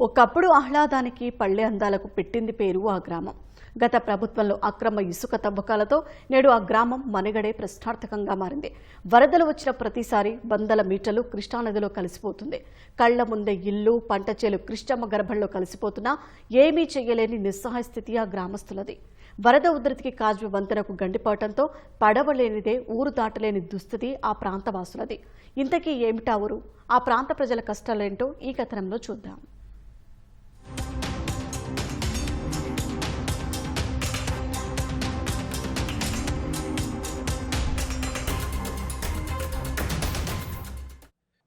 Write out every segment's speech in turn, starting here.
ఒకప్పుడు ఆహ్లాదానికి పల్లె అందాలకు పెట్టింది పేరు ఆ గ్రామం. గత ప్రభుత్వంలో అక్రమ ఇసుక తవ్వకాలతో నేడు ఆ గ్రామం మనగడే ప్రశ్నార్థకంగా మారింది. వరదలు వచ్చిన ప్రతిసారి వందల మీటర్లు కృష్ణానదిలో కలిసిపోతుంది. కళ్ళ ముందే ఇల్లు పంట చేలు కృష్ణమ్మ గర్భంలో కలిసిపోతున్నా ఏమీ చేయలేని నిస్సహాయ స్థితి ఆ గ్రామస్తులది. వరద ఉధృతికి కాజు వంతెనకు గండిపోవటంతో పడవలేనిదే ఊరు దాటలేని దుస్థితి ఆ ప్రాంతవాసులది. ఇంతకీ ఏమిటా ఊరు? ఆ ప్రాంత ప్రజల కష్టాలేంటో ఈ కథనంలో చూద్దాం.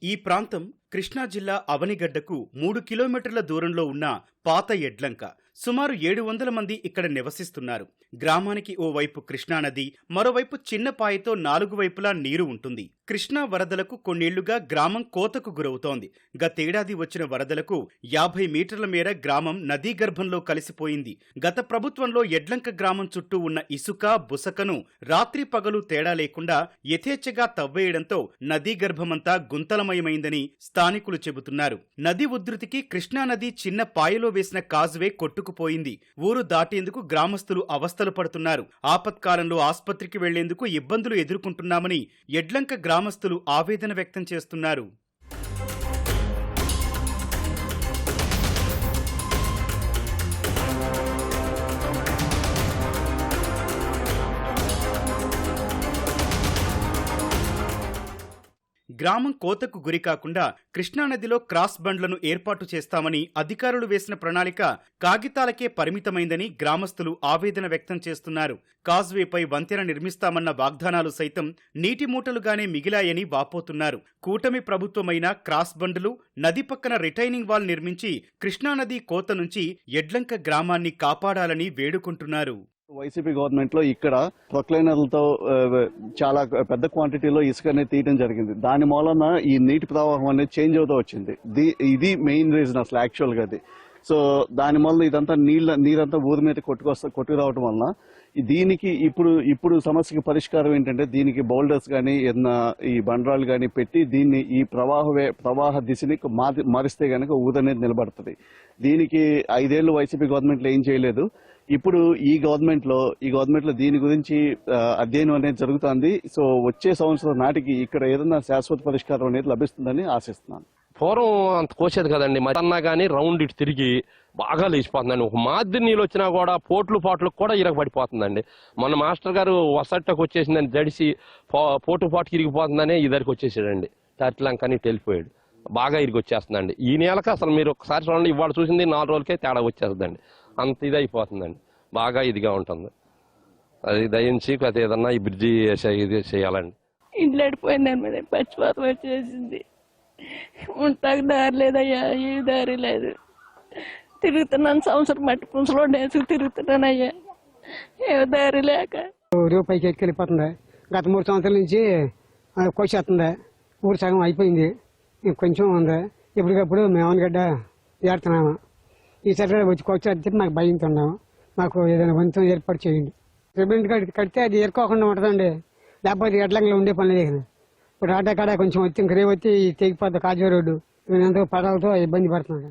ఈ ప్రాంతం కృష్ణా జిల్లా అవనిగడ్డకు మూడు కిలోమీటర్ల దూరంలో ఉన్న పాత ఎడ్లంక. సుమారు ఏడు వందల మంది ఇక్కడ నివసిస్తున్నారు. గ్రామానికి ఓ వైపు కృష్ణానది మరోవైపు చిన్నపాయతో నాలుగు వైపులా నీరు ఉంటుంది. కృష్ణా వరదలకు కొన్నేళ్ళుగా గ్రామం కోతకు గురవుతోంది. గతేడాది వచ్చిన వరదలకు యాభై మీటర్ల మేర గ్రామం నదీ గర్భంలో కలిసిపోయింది. గత ప్రభుత్వంలో ఎడ్లంక గ్రామం చుట్టూ ఉన్న ఇసుక బుసకను రాత్రి పగలు తేడా లేకుండా యథేచ్ఛగా తవ్వేయడంతో నదీ గర్భమంతా గుంతలమయమైందని స్థానికులు చెబుతున్నారు. నది ఉధృతికి కృష్ణానది చిన్న పాయలో వేసిన కాజ్వే కొట్టుకు కొట్టుకుపోయింది ఊరు దాటేందుకు గ్రామస్తులు అవస్థలు పడుతున్నారు. ఆపత్కాలంలో ఆస్పత్రికి వెళ్ళేందుకు ఇబ్బందులు ఎదుర్కొంటున్నామని ఎడ్లంక గ్రామస్తులు ఆవేదన వ్యక్తం చేస్తున్నారు. గ్రామం కోతకు గురికాకుండా కృష్ణానదిలో క్రాస్ బండ్లను ఏర్పాటు చేస్తామని అధికారులు వేసిన ప్రణాళిక కాగితాలకే పరిమితమైందని గ్రామస్తులు ఆవేదన వ్యక్తం చేస్తున్నారు. కాజ్వేపై వంతెన నిర్మిస్తామన్న వాగ్దానాలు సైతం నీటి మూటలుగానే మిగిలాయని వాపోతున్నారు. కూటమి ప్రభుత్వమైన క్రాస్ బండ్లు నది పక్కన రిటైనింగ్ వాల్ నిర్మించి కృష్ణానది కోత నుంచి ఎడ్లంక గ్రామాన్ని కాపాడాలని వేడుకుంటున్నారు. వైసీపీ గవర్నమెంట్లో ఇక్కడ ప్రొక్లైనర్లతో చాలా పెద్ద క్వాంటిటీలో ఇసుక అనేది తీయడం జరిగింది. దాని మూలన ఈ నీటి ప్రవాహం అనేది చేంజ్ అవుతూ వచ్చింది. ఇది మెయిన్ రీజన్ అసలు యాక్చువల్గా అది. సో దాని వల్ల ఇదంతా నీళ్ళ నీరంతా ఊరి మీద కొట్టుకొస్తా కొట్టుకురావటం వలన దీనికి ఇప్పుడు ఇప్పుడు సమస్యకి పరిష్కారం ఏంటంటే దీనికి బౌల్డర్స్ కానీ ఏదైనా ఈ బండరాలు కానీ పెట్టి దీన్ని ఈ ప్రవాహ వే- ప్రవాహ దిశని మారి- మారిస్తే కనుక ఊదనేది అనేది నిలబడుతుంది. దీనికి ఐదేళ్ళు వైసీపీ గవర్నమెంట్లో ఏం చేయలేదు. ఇప్పుడు ఈ గవర్నమెంట్లో ఈ గవర్నమెంట్లో దీని గురించి అధ్యయనం అనేది జరుగుతోంది. సో వచ్చే సంవత్సరం నాటికి ఇక్కడ ఏదైనా శాశ్వత పరిష్కారం అనేది లభిస్తుందని ఆశిస్తున్నాను. పూర్వం అంత కోసేది కదండి. మరి అన్నా కానీ రౌండ్ ఇటు తిరిగి బాగా లేచిపోతుందండి. ఒక మాదిరి నీళ్ళు వచ్చినా కూడా పోట్లు పాటలకు కూడా ఇరగబడిపోతుందండి. మన మాస్టర్ గారు వసట్టకు వచ్చేసిందని జడిసి పోటు పాటుకి ఇరిగిపోతుందనే ఇద్దరికి వచ్చేసాడండి. తట్లంకని వెళ్ళిపోయాడు. బాగా ఇరిగి వచ్చేస్తుందండి ఈ నెలకు అసలు మీరు ఒకసారి చూడండి ఇవాళ చూసింది నాలుగు రోజులకే తేడా వచ్చేస్తుందండి. అంత ఇది అయిపోతుందండి. బాగా ఇదిగా ఉంటుంది. అది దయించి ప్రతి ఏదన్నా ఈ బ్రిడ్జి ఇది చేయాలండి. ఇంట్లో అడిపోయిందని పచ్చిపాతం వచ్చేసింది ఉంటాకు దారి లేదయ్యా ఏ దారి లేదు. తిరుగుతున్నాను సంవత్సరం మట్టి పుంసలో నేసుకు తిరుగుతున్నానయ్యా. ఏ దారి లేక. ఊరు పైకి ఎక్కిపోతుంది. గత మూడు సంవత్సరాల నుంచి ఆ, కోసేస్తుంది. ఊరు సగం అయిపోయింది. కొంచెం ఉంది. ఇప్పటికప్పుడు మేమనగడ్డ ఏడుతున్నాము ఈసారి వచ్చి కోసేస్తే మాకు భయంతున్నాము మాకు ఏదైనా వంతెన ఏర్పాటు చేయండి. సిమెంట్ కడితే కడితే అది ఏర్కోకుండా ఉంటుందండి. లేకపోతే ఎడ్లంగా ఉండే పని లేదు ఇప్పుడు ఆటో కాడ కొంచెం వచ్చి ఇంక రేపు వచ్చి తెగిపోతుంది కాజీ రోడ్డు. ఎంతో పడవలతో ఇబ్బంది పడుతున్నాడు